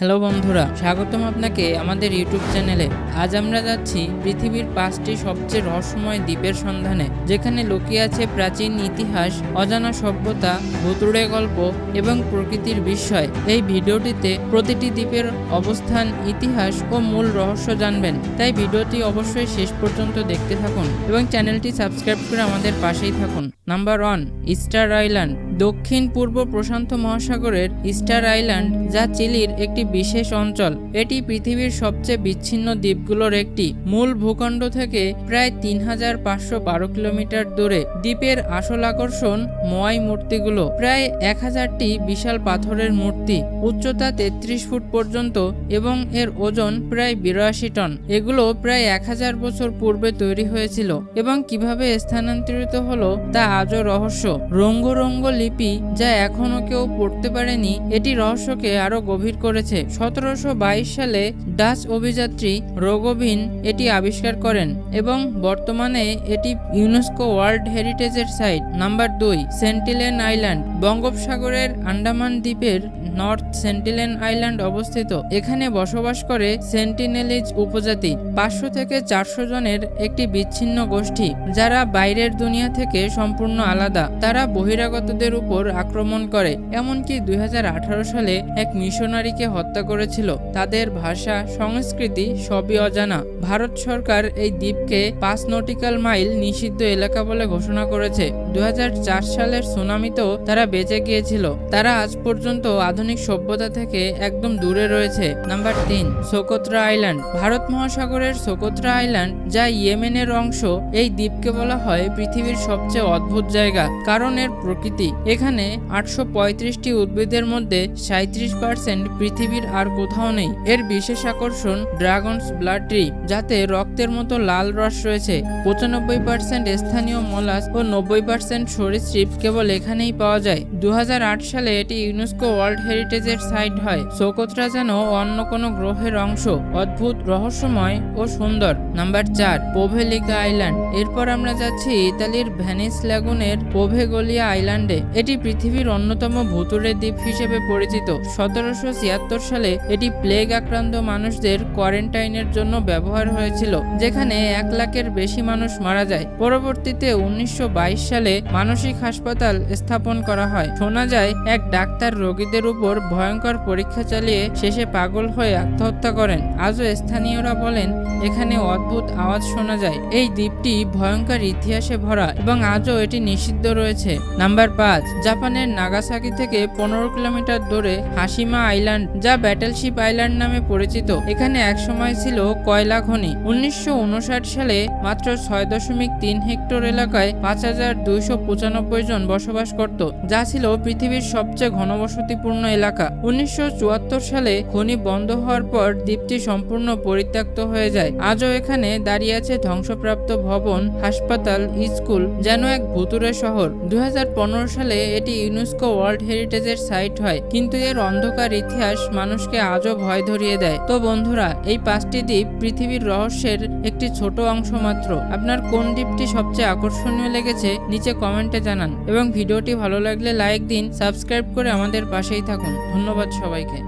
Hello বন্ধুরা, স্বাগতম আপনাকে আমাদের ইউটিউব চ্যানেলে। আজ আমরা যাচ্ছি পৃথিবীর পাঁচটি সবচেয়ে রহস্যময় দ্বীপের সন্ধানে, যেখানে লুকিয়ে আছে প্রাচীন ইতিহাস, অজানা সভ্যতা, ভুতুড়ে গল্প এবং প্রকৃতির বিস্ময়। এই ভিডিওটিতে প্রতিটি দ্বীপের অবস্থান, ইতিহাস ও মূল রহস্য জানবেন। তাই ভিডিওটি অবশ্যই শেষ পর্যন্ত দেখতে থাকুন এবং চ্যানেলটি সাবস্ক্রাইব করে আমাদের পাশেই থাকুন। Number one Easter Island. দক্ষিণ পূর্ব প্রশান্ত মহাসাগরের ইস্টার আইল্যান্ড, যা চিলির একটি বিশেষ অঞ্চল। এটি পৃথিবীর সবচেয়ে বিচ্ছিন্ন দ্বীপগুলোর একটি। মূল ভূখণ্ড থেকে প্রায় তিন হাজার পাঁচশো বারো কিলোমিটার দূরে। দ্বীপের আসল আকর্ষণ মোয়াই মূর্তিগুলো। প্রায় এক হাজারটি বিশাল পাথরের মূর্তি। উচ্চতা তেত্রিশ ফুট পর্যন্ত এবং এর ওজন প্রায় বিরাশি টন। এগুলো প্রায় এক হাজার বছর পূর্বে তৈরি হয়েছিল। এবং কীভাবে স্থানান্তরিত হলো তা আজও রহস্য। রঙ্গ রঙ্গ লিপি যা এখনও কেউ পড়তে পারেনি, এটি রহস্যকে আরও গভীর করেছে। সতেরোশো বাইশ সালে ডাচ অভিযাত্রী রোগোভিন এটি আবিষ্কার করেন এবং বর্তমানে এটি ইউনেস্কো ওয়ার্ল্ড হেরিটেজের সাইট। নাম্বার দুই, সেন্টিলেন আইল্যান্ড, বঙ্গোপসাগরের আন্ডামান দ্বীপের নর্থ সেন্টিলেন আইল্যান্ড অবস্থিত। এখানে বসবাস করে সেন্টিনেলিজ উপজাতি, পাঁচশো থেকে চারশো জনের একটি বিচ্ছিন্ন গোষ্ঠী, যারা বাইরের দুনিয়া থেকে সম্পূর্ণ আলাদা। তারা বহিরাগতদের উপর আক্রমণ করে। এমনকি দুই হাজার আঠারো সালে এক মিশনারিকে হত্যা করেছিল। তাদের ভাষা, সংস্কৃতি সবই অজানা। ভারত সরকার এই দ্বীপকে পাঁচ নটিক্যাল মাইল নিষিদ্ধ এলাকা বলে ঘোষণা করেছে। দুই হাজার চার সালের সুনামিতেও তারা বেঁচে গিয়েছিল। তারা আজ পর্যন্ত আধুনিক সভ্যতা থেকে একদম দূরে রয়েছে। নাম্বার তিন, সোকোত্রা আইল্যান্ড। ভারত মহাসাগরের সোকোত্রা আইল্যান্ড, যা ইয়েমেনের অংশ, এই দ্বীপকে বলা হয় পৃথিবীর সবচেয়ে অদ্ভুত জায়গা। কারণ এর প্রকৃতি। এখানে আটশো পঁয়ত্রিশটি উদ্ভিদের মধ্যে সাঁত্রিশ পার্সেন্ট পৃথিবীর আর কোথাও নেই। এর বিশেষ আকর্ষণ ড্রাগনস ব্লাড ট্রি, যাতে রক্তের মতো লাল রস রয়েছে। পঁচানব্বই পার্সেন্ট স্থানীয় মলাস ও নব্বই পার্সেন্ট সরীসৃপ কেবল এখানেই পাওয়া যায়। দু হাজার আট সালে এটি ইউনেস্কো ওয়ার্ল্ড হেরিটেজের সাইট হয়। সোকোত্রা যেন অন্য কোনো গ্রহের অংশ, অদ্ভুত, রহস্যময় ও সুন্দর। নাম্বার চার, পোভেলিকা আইল্যান্ড। এরপর আমরা যাচ্ছি ইতালির ভ্যানিস ল্যাগুনের পোভেগোলিয়া আইল্যান্ডে। এটি পৃথিবীর অন্যতম ভুতুরে দ্বীপ হিসেবে পরিচিত। সতেরোশো ছিয়াত্তর সালে এটি প্লেগ আক্রান্ত মানুষদের কোয়ারেন্টাইনের জন্য ব্যবহার হয়েছিল, যেখানে এক লাখের বেশি মানুষ মারা যায়। পরবর্তীতে উনিশশো বাইশ সালে মানসিক হাসপাতাল স্থাপন করা হয়। শোনা যায়, এক ডাক্তার রোগীদের উপর ভয়ঙ্কর পরীক্ষা চালিয়ে শেষে পাগল হয়ে আত্মহত্যা করেন। আজও স্থানীয়রা বলেন, এখানে অদ্ভুত আওয়াজ শোনা যায়। এই দ্বীপটি ভয়ঙ্কর ইতিহাসে ভরা এবং আজও এটি নিষিদ্ধ রয়েছে। নাম্বার পাঁচ। জাপানের নাগাসাকি থেকে পনেরো কিলোমিটার দূরে হাসিমা আইল্যান্ড, যা ব্যাটেলশিপ আইল্যান্ড নামে পরিচিত। এখানে একসময় ছিল কয়লা খনি। উনিশশো উনষাট সালে মাত্র ছয় দশমিক তিন হেক্টর এলাকায় পাঁচ হাজার দুইশো পঁচানব্বই জন বসবাস করত, যা ছিল পৃথিবীর সবচেয়ে ঘনবসতিপূর্ণ এলাকা। উনিশশো চুয়াত্তর সালে খনি বন্ধ হওয়ার পর দ্বীপটি সম্পূর্ণ পরিত্যক্ত হয়ে যায়। আজও এখানে দাঁড়িয়ে আছে ধ্বংসপ্রাপ্ত ভবন, হাসপাতাল, স্কুল, যেন এক ভুতুরে শহর। হাজার পনেরো সালে এটি ইউনেস্কো ওয়ার্ল্ড হেরিটেজের সাইট হয়, কিন্তু এর অন্ধকার ইতিহাস মানুষকে আজও ভয় ধরিয়ে দেয়। তো বন্ধুরা, এই পাঁচটি দ্বীপ পৃথিবীর রহস্যের একটি ছোট অংশ মাত্র। আপনার কোন দ্বীপটি সবচেয়ে আকর্ষণীয় লেগেছে, নিচে কমেন্টে জানান। এবং ভিডিওটি ভালো লাগলে লাইক দিন, সাবস্ক্রাইব করে আমাদের পাশেই থাকুন। ধন্যবাদ সবাইকে।